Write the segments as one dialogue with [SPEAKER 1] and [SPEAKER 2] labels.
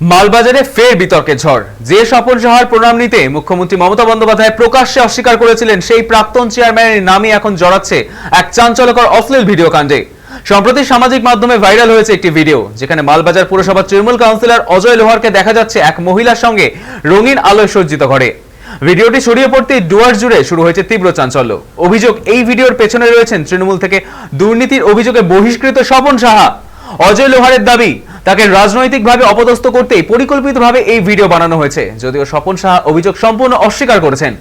[SPEAKER 1] মালবাজারে ফের বিতর্কের ঝড়। যে স্বপন সাহার প্রণাম নিতে মুখ্যমন্ত্রী মমতা বন্দ্যোপাধ্যায় প্রকাশ্যে অস্বীকার করেছিলেন, সেই প্রাক্তন চেয়ারম্যানের নামই এখন জড়াচ্ছে এক চাঞ্চল্যকর, অশ্লীল ভিডিও কাণ্ডে। সম্প্রতি সামাজিক মাধ্যমে ভাইরাল হয়েছে একটি ভিডিও, যেখানে মালবাজার পুরসভার তৃণমূল কাউন্সিলর অজয় লোহারকে দেখা যাচ্ছে এক মহিলার সঙ্গে রঙিন আলোয় সজ্জিত ঘরে। ভিডিওটি ছড়িয়ে পড়তেই ডুয়ার জুড়ে শুরু হয়েছে তীব্র চাঞ্চল্য। অভিযোগ, এই ভিডিওর পেছনে রয়েছেন তৃণমূল থেকে দুর্নীতির অভিযোগে বহিষ্কৃত স্বপন সাহা। অজয় লোহারের দাবি, তাকে রাজনৈতিকভাবে অপদস্থ করতেই পরিকল্পিতভাবে এই ভিডিও বানানো হয়েছে, যদিও স্বপন সাহা অভিযোগ সম্পূর্ণ অস্বীকার করেছেন।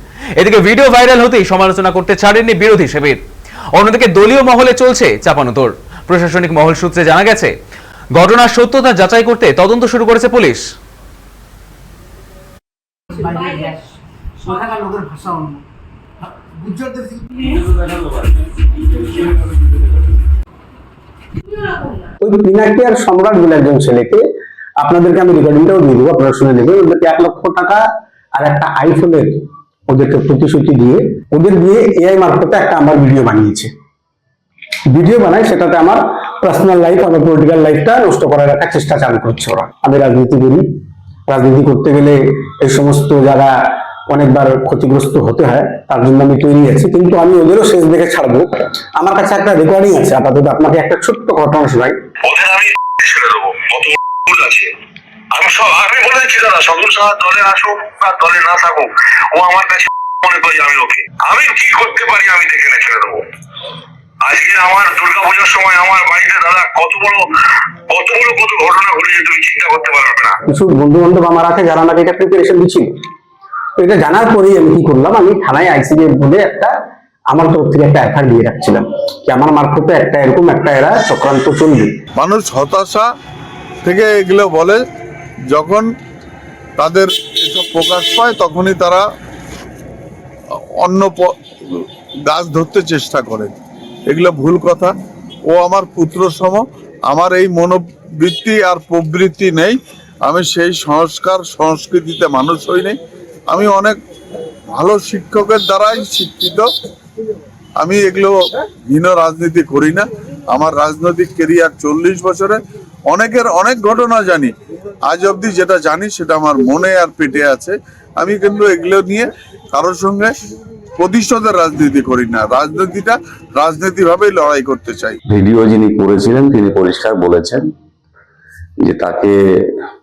[SPEAKER 1] এদিকে ভিডিও ভাইরাল হতেই সমালোচনা করতে ছাড়েননি বিরোধী শিবির অন্যদিকে দলীয় মহলে চলছে চাপানো চাপানোতর প্রশাসনিক মহল সূত্রে জানা গেছে, ঘটনার সত্যতা যাচাই করতে তদন্ত শুরু করেছে পুলিশ।
[SPEAKER 2] ভাষা
[SPEAKER 3] ওই পিনাকিয়ার সম্রাট বলে একজন ছেলেকে আপনাদেরকে আমি রেকর্ডিংটাও দিয়ে দেবো, আপনারা শুনে নেবেন ওদেরকে এক লক্ষ টাকা আর একটা আইফোনের ওদেরকে প্রতিশ্রুতি দিয়ে ওদের দিয়ে এআই মারফতে একটা আমার ভিডিও বানিয়েছে। ভিডিও বানাই সেটাতে আমার পার্সোনাল লাইফ আমার পলিটিক্যাল লাইফটা নষ্ট করার একটা চেষ্টা চালু করছে ওরা। আমি রাজনীতি করি। রাজনীতি করতে গেলে এই সমস্ত যারা অনেকবার ক্ষতিগ্রস্ত হতে হয় তার জন্য আমি তৈরি আছি কিন্তু আমি ওদেরও শেষ দেখে ছাড়বো। আমার কাছে একটা রেকর্ডিং আছে আপাতত আপনাকে একটা ছোট্ট ঘটনা শোনাই।
[SPEAKER 4] ওদের আমি ছেড়ে দেবো আছে। আমি সব আমি বলেছি দাদা সদর সাহা দলে আসুক আর দলে না থাকুক ও আমার কাছে মনে করি আমি ওকে। আমি কি করতে পারি আমি দেখে ছেড়ে দেবো। আজকে আমার দুর্গাপূজার সময় আমার বাড়িতে দাদা কত বড় কত বড় কত ঘটনা ঘটেছে তুমি চিন্তা করতে পারবে না।
[SPEAKER 3] কিছু বন্ধু বান্ধব আমার আছে যারা আমাকে এটা প্রিপারেশন দিচ্ছিল। এটা জানার পরেই আমি কি করলাম, আমি থানায় আইসিডি বলে একটা, আমার তরফ থেকে একটা এফআইআর দিয়ে রাখছিলাম কি আমার মারফতে একটা এরকম, একটা এরা চক্রান্ত চলবে।
[SPEAKER 5] মানুষ হতাশা থেকে এগুলো বলে, যখন তাদের এসব প্রকাশ পায়, তখনই তারা অন্য গাছ ধরতে চেষ্টা করে। এগুলো ভুল কথা। ও আমার পুত্র সম, আমার এই মনোবৃত্তি আর প্রবৃত্তি নেই। আমি সেই সংস্কার সংস্কৃতিতে মানুষ হইনি আমি অনেক ভালো শিক্ষকের দ্বারাই শিক্ষিত। আমি এগুলো হীন রাজনীতি করি না। আমার রাজনৈতিক কেরিয়ার চল্লিশ বছরে। অনেকের অনেক ঘটনা জানি। আজ অবধি যেটা জানি সেটা আমার মনে আর পেটে আছে। আমি কিন্তু এগুলো নিয়ে কারোর সঙ্গে প্রতিশোধের রাজনীতি করি না। রাজনীতিটা রাজনীতি ভাবেই লড়াই করতে চাই।
[SPEAKER 6] ভিডিও যিনি করেছিলেন, তিনি পরিষ্কার বলেছেন যে তাকে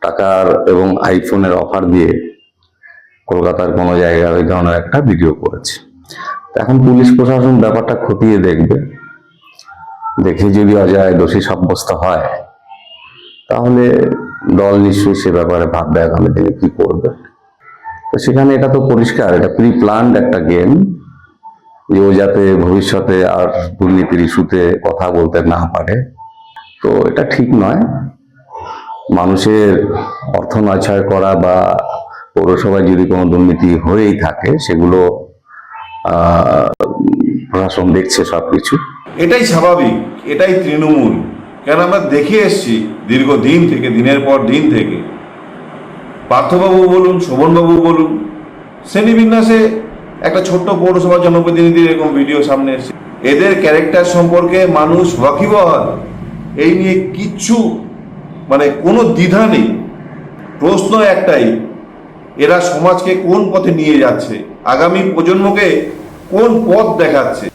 [SPEAKER 6] টাকার এবং আইফোনের অফার দিয়ে কলকাতার কোনো জায়গায় ওই ধরনের একটা ভিডিও করেছে। এখন পুলিশ প্রশাসন ব্যাপারটা খতিয়ে দেখবে। দেখে যদি অজয় দোষী সাব্যস্ত হয়, তাহলে দল নিশ্চয়ই সে ব্যাপারে ভাববে আগামী দিনে কি করবে। তো সেখানে এটা তো পরিষ্কার, এটা প্রি প্ল্যান্ড একটা গেম যে ও যাতে ভবিষ্যতে আর দুর্নীতির ইস্যুতে কথা বলতে না পারে। তো এটা ঠিক নয়। মানুষের অর্থ নয়ছয় করা বা পৌরসভায় যদি কোনো দুর্নীতি হয়েই থাকে, সেগুলো প্রশাসন দেখছে সব কিছু
[SPEAKER 7] এটাই স্বাভাবিক, এটাই তৃণমূল। কেন আমরা দেখে এসছি দীর্ঘদিন থেকে, দিনের পর দিন থেকে। পার্থবাবু বলুন, শোভনবাবু বলুন, শ্রেণীবিন্যাসে একটা ছোট্ট পৌরসভা জনপ্রতিনিধির এরকম ভিডিও সামনে এসেছে। এদের ক্যারেক্টার সম্পর্কে মানুষ ওয়াকিবহাল এই নিয়ে কিচ্ছু মানে কোনো দ্বিধা নেই। প্রশ্ন একটাই এরা সমাজকে কোন পথে নিয়ে যাচ্ছে? আগামী প্রজন্মকে কোন পথ দেখাচ্ছে?